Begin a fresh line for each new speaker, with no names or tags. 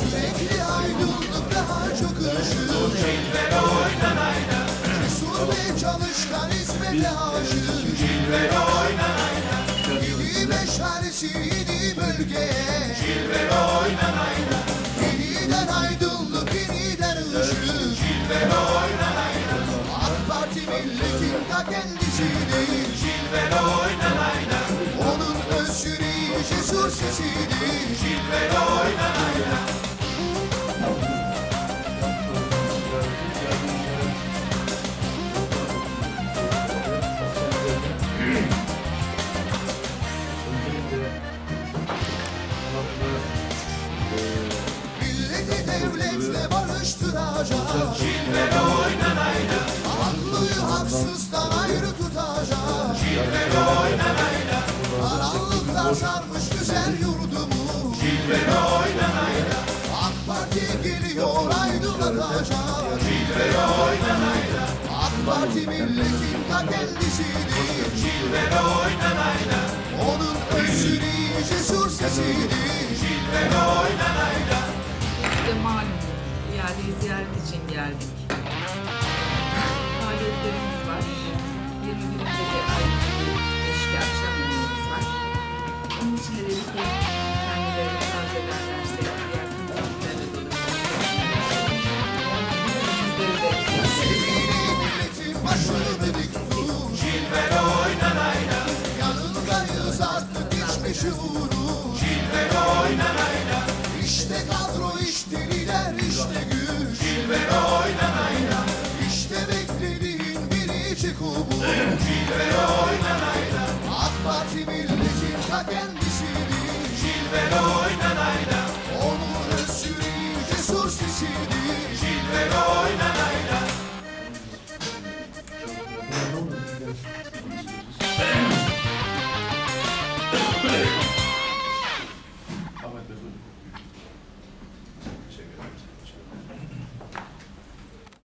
Sürekli aydınlık daha çok Cesur ve çalışkan hizmete aşık Cilvele oynan ayna Yedi meşalesi Yeniden aydınlık yeniden ışık Cilvele oynan Parti milletin ta kendisi barıştıracak Cilvele oynan ayna Haklıyı haksızdan ayrı tutacak Cilvele oynan ayna Karanlıklar sarmış güzel yurdumu Cilvele oynan ayna AK Parti geliyor aydınlatacak. Cilvele oynan ayna AK Parti milletin ta kendisidir
geldik. Faaliyetlerimiz var. 20 günde bir ayrı bir işte akşam yemeğimiz var. Onun için de dedik ki kendilerini arz ederlerse diğer kullanımlarla da Sizleri de
Milletin biricik umut Cilvele oynan ayna AK Parti milletin oynan